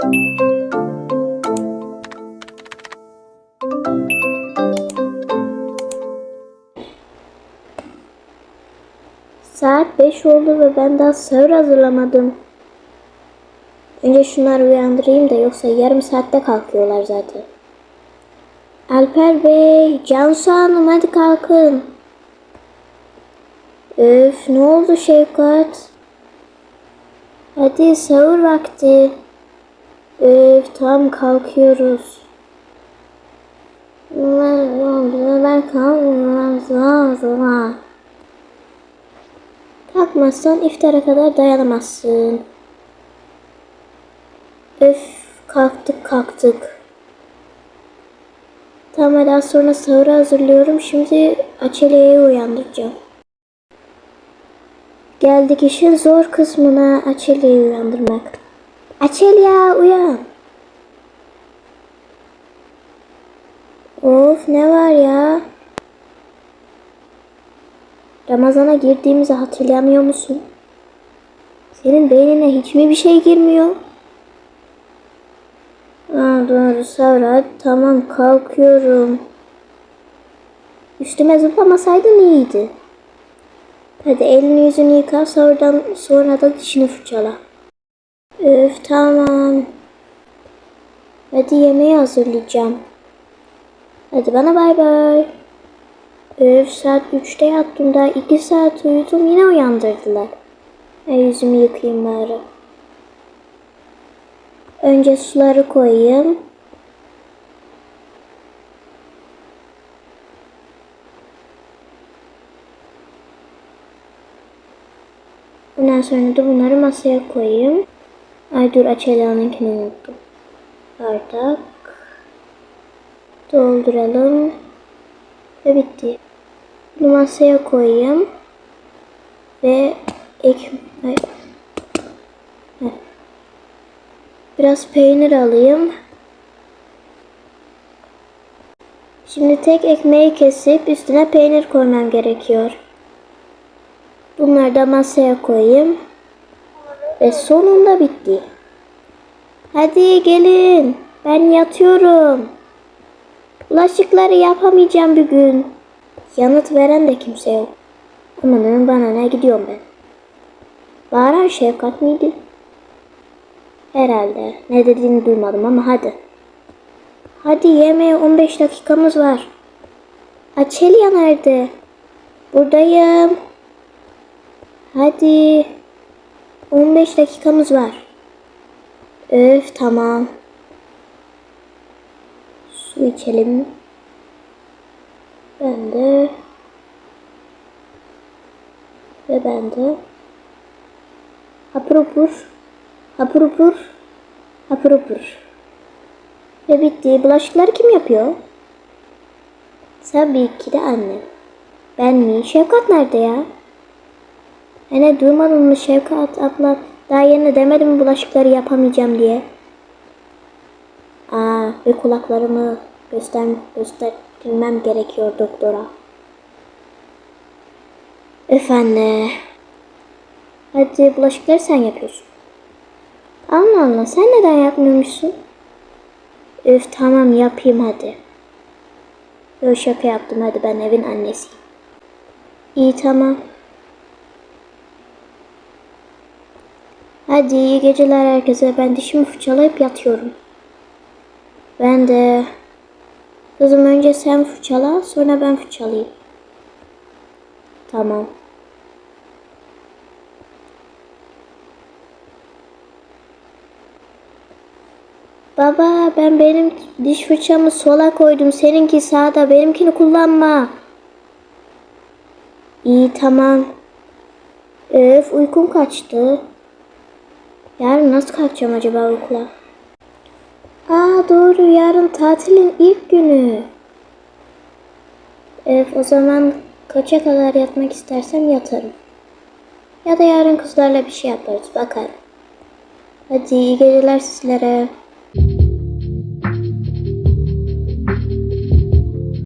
Saat 5 oldu ve ben daha sahur hazırlamadım. Önce şunları uyandırayım da yoksa yarım saatte kalkıyorlar zaten. Alper Bey, Cansu Hanım hadi kalkın. Öf ne oldu Şevkat? Hadi sahur vakti. Öf tam kalkıyoruz. Ben, ben kalkmam. Kalkmazsan iftara kadar dayanamazsın. Öf kalktık kalktık. Tamam daha sonra sahura hazırlıyorum. Şimdi Açelya'yı uyandıracağım. Geldik işin zor kısmına Açelya'yı uyandırmak. Açelya uyan. Of ne var ya? Ramazana girdiğimizi hatırlamıyor musun? Senin beynine hiç mi bir şey girmiyor? Aa, doğru Savra. Tamam kalkıyorum. Üstüme zıplamasaydın iyiydi. Hadi elini yüzünü yıka sonra da dişini fırçala. Öf tamam. Hadi yemeği hazırlayacağım. Hadi bana bay bay. Öf saat 3'te yattım daha 2 saat uyudum yine uyandırdılar. Ben yüzümü yıkayayım bari. Önce suları koyayım. Ondan sonra da bunları masaya koyayım. Ay dur Açelya'nınkini unuttum. Bardak. Dolduralım. Ve bitti. Bunu masaya koyayım. Ve ek... Ay. Heh. Biraz peynir alayım. Şimdi tek ekmeği kesip üstüne peynir koymam gerekiyor. Bunları da masaya koyayım. Ve sonunda bitti. Hadi gelin. Ben yatıyorum. Bulaşıkları yapamayacağım bugün. Yanıt veren de kimse yok. Amanın bana ne gidiyorum ben. Bağıran Şefkat miydi? Herhalde. Ne dediğini duymadım ama hadi. Hadi yemeğe 15 dakikamız var. Açelya nerede? Buradayım. Hadi. 15 dakikamız var. Öf tamam. Su içelim. Ben de. Ve ben de. Hapurupur. Hapurupur. Hapurupur. Ve bitti. Bulaşıkları kim yapıyor? Tabii ki de annem. Ben mi? Şefkat nerede ya? Hani duymadın mı Şefkat abla? Daha yeni demedim mi bulaşıkları yapamayacağım diye? Aa, ve kulaklarımı göster göstermem gerekiyor doktora. Öf anne. Hadi bulaşıkları sen yapıyorsun. Allah Allah sen neden yapmıyormuşsun? Öf tamam yapayım hadi. Yo şaka yaptım hadi ben evin annesiyim. İyi tamam. Hadi iyi geceler herkese. Ben dişimi fırçalayıp yatıyorum. Ben de. Kızım önce sen fırçala sonra ben fırçalayayım. Tamam. Baba ben benim diş fırçamı sola koydum. Seninki sağda. Benimkini kullanma. İyi tamam. Öf uykum kaçtı. Yarın nasıl kalkacağım acaba okula? Aa doğru yarın tatilin ilk günü. Öf o zaman kaça kadar yatmak istersem yatarım. Ya da yarın kızlarla bir şey yaparız bakarım. Hadi iyi geceler sizlere.